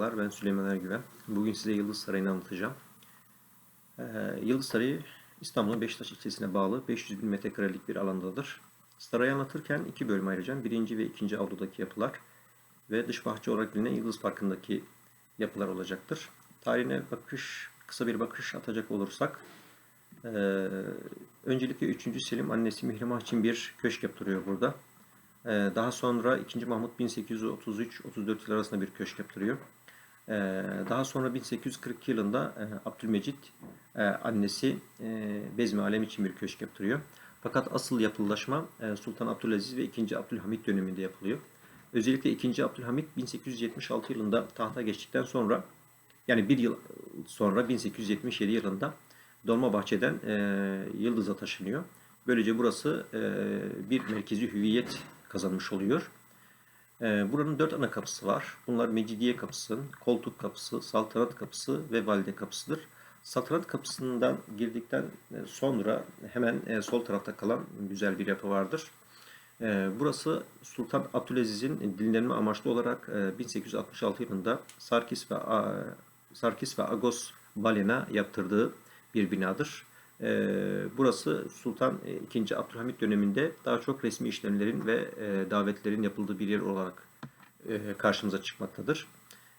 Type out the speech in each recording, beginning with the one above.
Ben Süleyman Ergüven. Bugün size Yıldız Sarayı'nı anlatacağım. Ee, Yıldız Sarayı İstanbul'un Beşiktaş ilçesine bağlı 500 bin metrekarelik bir alandadır. Sarayı anlatırken iki bölüm ayıracağım. Birinci ve ikinci avludaki yapılar ve dış bahçe olarak bilinen Yıldız Parkı'ndaki yapılar olacaktır. Tarihine bakış, kısa bir bakış atacak olursak ee, öncelikle 3. Selim annesi Mihrimah için bir köşk yaptırıyor burada. Ee, Daha sonra 2. Mahmut 1833-34 yıl arasında bir köşk yaptırıyor. Ee, Daha sonra 1842 yılında e, Abdülmecit e, annesi e, Bezmi Alem için bir köşk yaptırıyor. Fakat asıl yapılaşma Sultan Abdülaziz ve 2. Abdülhamit döneminde yapılıyor. Özellikle 2. Abdülhamit 1876 yılında tahta geçtikten sonra yani bir yıl sonra 1877 yılında Dolmabahçe'den Yıldız'a taşınıyor. Böylece burası bir merkezi hüviyet kazanmış oluyor. E, buranın dört ana kapısı var. Bunlar Mecidiye kapısı, Koltuk kapısı, Saltanat kapısı ve Valide kapısıdır. Saltanat kapısından girdikten sonra hemen e, sol tarafta kalan güzel bir yapı vardır. E, burası Sultan Abdülaziz'in dinlenme amaçlı olarak e, 1866 yılında Sarkis ve Sarkis ve Agos Balena yaptırdığı bir binadır. Ee, Burası Sultan II. Abdülhamit döneminde daha çok resmi işlemlerin ve e, davetlerin yapıldığı bir yer olarak e, karşımıza çıkmaktadır.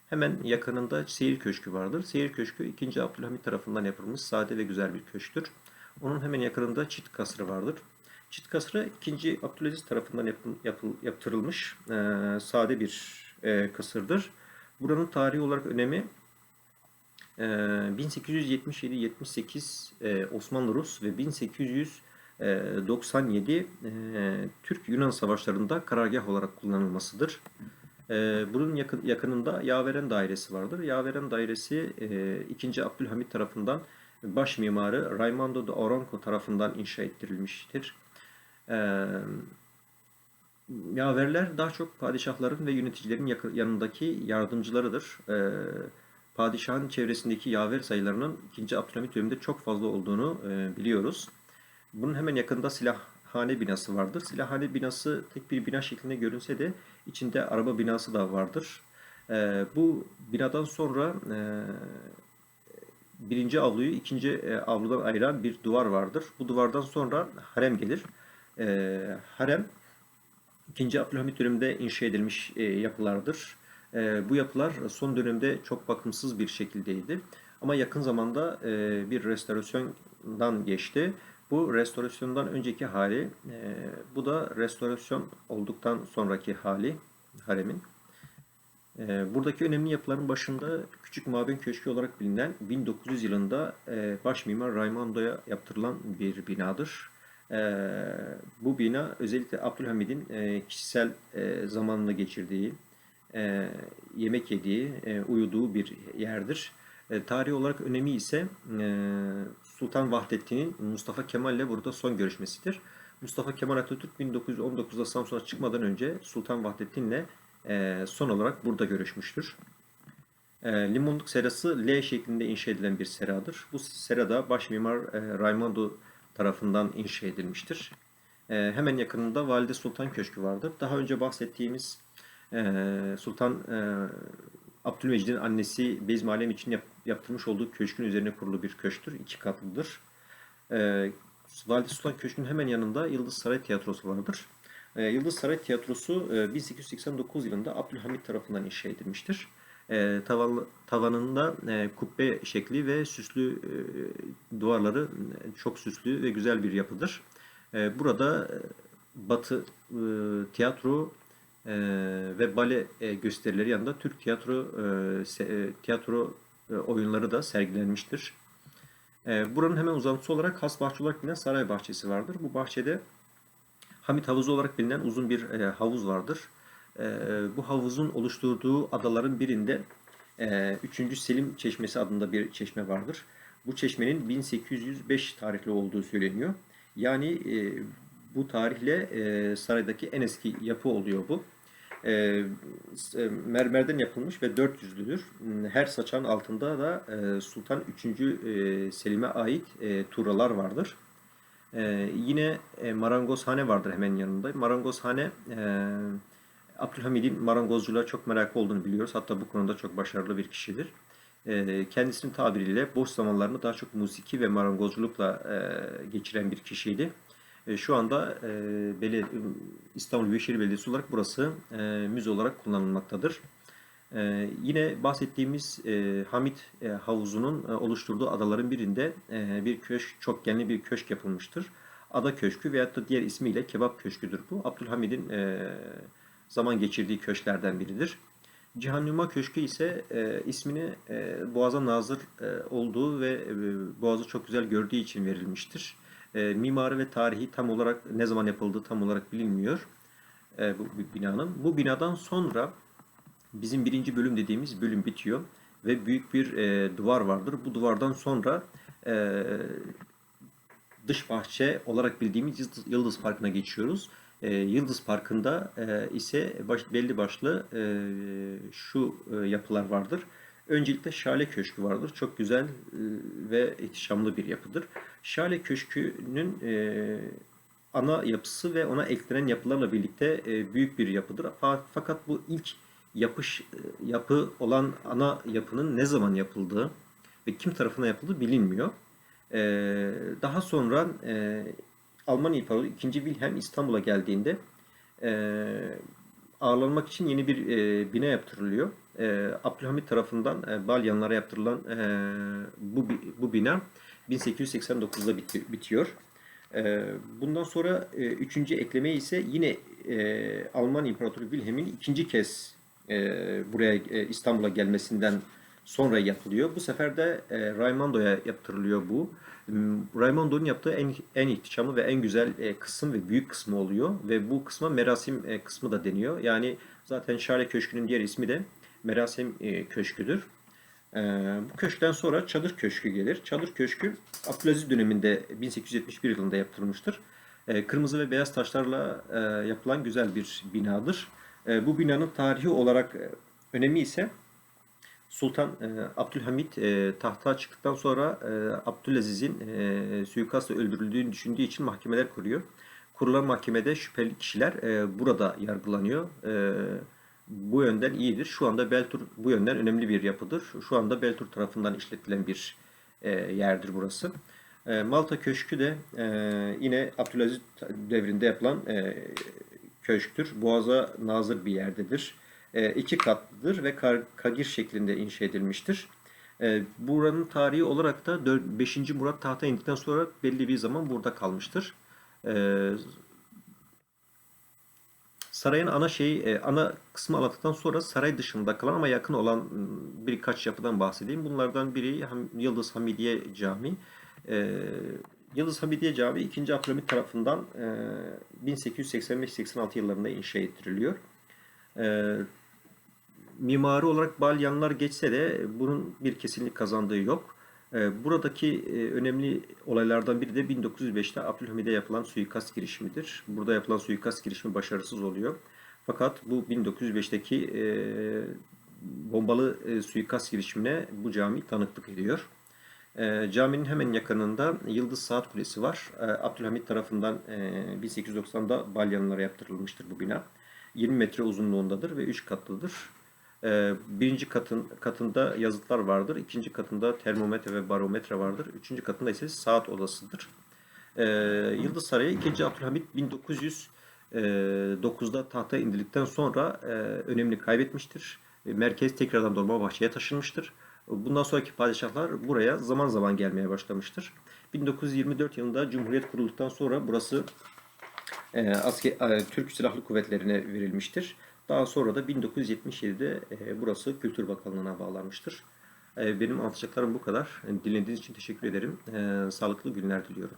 Hemen yakınında Seyir Köşkü vardır. Seyir Köşkü 2. Abdülhamit tarafından yapılmış sade ve güzel bir köşktür. Onun hemen yakınında Çit Kasrı vardır. Çit Kasrı 2. Abdülaziz tarafından yapıl- yapıl- yaptırılmış e, sade bir e, kasırdır. Buranın tarihi olarak önemi 1877-78 e, Osmanlı Rus ve 1897 e, Türk-Yunan savaşlarında karargah olarak kullanılmasıdır. Ee, Bunun yakın, yakınında Yaveren Dairesi vardır. Yaveren Dairesi e, 2. Abdülhamit tarafından baş mimarı Raimondo de Aranco tarafından inşa ettirilmiştir. Ee, Yaverler daha çok padişahların ve yöneticilerin yanındaki yardımcılarıdır. Ee, padişahın çevresindeki yaver sayılarının 2. Abdülhamit döneminde çok fazla olduğunu e, biliyoruz. Bunun hemen yakında silahhane binası vardır. Silahhane binası tek bir bina şeklinde görünse de içinde araba binası da vardır. E, bu binadan sonra e, birinci avluyu ikinci e, avludan ayıran bir duvar vardır. Bu duvardan sonra harem gelir. Harem 2. Abdülhamit döneminde inşa edilmiş e, yapılardır. E, bu yapılar son dönemde çok bakımsız bir şekildeydi. Ama yakın zamanda e, bir restorasyondan geçti. Bu restorasyondan önceki hali, e, bu da restorasyon olduktan sonraki hali haremin. E, buradaki önemli yapıların başında Küçük Mabin Köşkü olarak bilinen 1900 yılında baş mimar Raimondo'ya yaptırılan bir binadır. Bu bina özellikle Abdülhamid'in kişisel zamanını geçirdiği, e, yemek yediği, e, uyuduğu bir yerdir. E, tarihi olarak önemi ise e, Sultan Vahdettin'in Mustafa Kemal ile burada son görüşmesidir. Mustafa Kemal Atatürk 1919'da Samsun'a çıkmadan önce Sultan Vahdettin'le e, son olarak burada görüşmüştür. E, Limonluk serası L şeklinde inşa edilen bir seradır. Bu sera da baş mimar e, Raimondo tarafından inşa edilmiştir. E, hemen yakınında Valide Sultan Köşkü vardır. Daha önce bahsettiğimiz Sultan Abdülmecid'in annesi Bezmi Alem için yap- yaptırmış olduğu köşkün üzerine kurulu bir köşktür. İki katlıdır. Valide Sultan Köşkü'nün hemen yanında Yıldız Saray Tiyatrosu vardır. Yıldız Saray Tiyatrosu e, 1889 yılında Abdülhamit tarafından inşa edilmiştir. Tavanında kubbe şekli ve süslü duvarları çok süslü ve güzel bir yapıdır. Burada Batı tiyatro e, ve bale e, gösterileri yanında Türk tiyatro e, se- e, tiyatro e, oyunları da sergilenmiştir. E, buranın hemen uzantısı olarak has bahçe olarak bilinen saray bahçesi vardır. Bu bahçede Hamit Havuzu olarak bilinen uzun bir e, havuz vardır. E, bu havuzun oluşturduğu adaların birinde e, 3. Selim Çeşmesi adında bir çeşme vardır. Bu çeşmenin 1805 tarihli olduğu söyleniyor. Yani e, bu tarihle e, saraydaki en eski yapı oluyor bu. E, e, mermerden yapılmış ve 400'lüdür. Her saçağın altında da e, Sultan 3. e, Selim'e ait e, tuğralar vardır. Ee, yine e, marangozhane vardır hemen yanında. Marangozhane e, Abdülhamid'in marangozculuğa çok merakı olduğunu biliyoruz. Hatta bu konuda çok başarılı bir kişidir. E, kendisinin tabiriyle boş zamanlarını daha çok musiki ve marangozculukla e, geçiren bir kişiydi. E, şu anda e, Beli, İstanbul Büyükşehir Belediyesi olarak burası e, müze olarak kullanılmaktadır. E, yine bahsettiğimiz e, Hamit e, Havuzu'nun e, oluşturduğu adaların birinde e, bir köşk, çokgenli bir köşk yapılmıştır. Ada Köşkü veyahut da diğer ismiyle Kebap Köşkü'dür bu. Abdülhamid'in e, zaman geçirdiği köşklerden biridir. Cihannuma Köşkü ise e, ismini e, Boğaz'a nazır e, olduğu ve e, Boğaz'ı çok güzel gördüğü için verilmiştir. E, mimari ve tarihi tam olarak ne zaman yapıldığı tam olarak bilinmiyor e, bu binanın. Bu binadan sonra bizim birinci bölüm dediğimiz bölüm bitiyor ve büyük bir e, duvar vardır. Bu duvardan sonra e, dış bahçe olarak bildiğimiz Yıldız, Yıldız Parkı'na geçiyoruz. E, Yıldız Parkı'nda e, ise baş, belli başlı e, şu e, yapılar vardır. Öncelikle Şale Köşkü vardır. Çok güzel e, ve ihtişamlı bir yapıdır. Şale Köşkü'nün e, ana yapısı ve ona eklenen yapılarla birlikte e, büyük bir yapıdır. Fa- Fakat bu ilk yapış yapı olan ana yapının ne zaman yapıldığı ve kim tarafından yapıldığı bilinmiyor. Daha sonra Alman İmparatoru 2. Wilhelm İstanbul'a geldiğinde ağırlanmak için yeni bir bina yaptırılıyor. E, Abdülhamit tarafından e, Balyanlara yaptırılan e, bu bu bina 1889'da biti- bitiyor. E, bundan sonra e, üçüncü ekleme ise yine e, Alman İmparatoru Wilhelm'in ikinci kez e, buraya e, İstanbul'a gelmesinden sonra yapılıyor. Bu sefer de e, Raimondo'ya yaptırılıyor bu. Raimondo'nun yaptığı en en ihtişamlı ve en güzel e, kısım ve büyük kısmı oluyor ve bu kısma merasim e, kısmı da deniyor. Yani zaten Şale Köşkü'nün diğer ismi de Merasim e, Köşkü'dür. E, bu köşkten sonra Çadır Köşkü gelir. Çadır Köşkü Abdülaziz döneminde 1871 yılında yaptırılmıştır. E, kırmızı ve beyaz taşlarla e, yapılan güzel bir binadır. Bu binanın tarihi olarak önemi ise Sultan e, Abdülhamit tahta çıktıktan sonra e, Abdülaziz'in suikastla öldürüldüğünü düşündüğü için mahkemeler kuruyor. Kurulan mahkemede şüpheli kişiler burada yargılanıyor. E, bu yönden iyidir. Şu anda Beltur bu yönden önemli bir yapıdır. Şu anda Beltur tarafından işletilen bir e, yerdir burası. E, Malta Köşkü de e, yine Abdülaziz devrinde yapılan e, köşktür. Boğaza nazır bir yerdedir. E, iki katlıdır ve kagir şeklinde inşa edilmiştir. E, buranın tarihi olarak da 5. Murat tahta indikten sonra belli bir zaman burada kalmıştır. E, sarayın ana şeyi, e, ana kısmı anlattıktan sonra saray dışında kalan ama yakın olan m, birkaç yapıdan bahsedeyim. Bunlardan biri Yıldız Hamidiye Camii. E, Yıldız Hamidiye Camii 2. Abdülhamit tarafından e, 1885-86 yıllarında inşa ettiriliyor. E, mimari olarak Balyanlar geçse de bunun bir kesinlik kazandığı yok. E, buradaki e, önemli olaylardan biri de 1905'te Abdülhamid'e yapılan suikast girişimidir. Burada yapılan suikast girişimi başarısız oluyor. Fakat bu 1905'teki e, bombalı e, suikast girişimine bu cami tanıklık ediyor. Caminin hemen yakınında Yıldız Saat Kulesi var. Abdülhamit tarafından e, 1890'da Balyanlara yaptırılmıştır bu bina. 20 metre uzunluğundadır ve 3 katlıdır. E, birinci katın katında yazıtlar vardır. ikinci katında termometre ve barometre vardır. Üçüncü katında ise saat odasıdır. E, Yıldız Sarayı 2. Abdülhamit 1909'da tahta indildikten sonra e, önemini kaybetmiştir. E, Merkez tekrardan Dolmabahçe'ye taşınmıştır. Bundan sonraki padişahlar buraya zaman zaman gelmeye başlamıştır. 1924 yılında Cumhuriyet kurulduktan sonra burası e, asker, e, Türk Silahlı Kuvvetleri'ne verilmiştir. Daha sonra da 1977'de e, burası Kültür Bakanlığı'na bağlanmıştır. E, benim anlatacaklarım bu kadar. Dinlediğiniz için teşekkür ederim. E, sağlıklı günler diliyorum.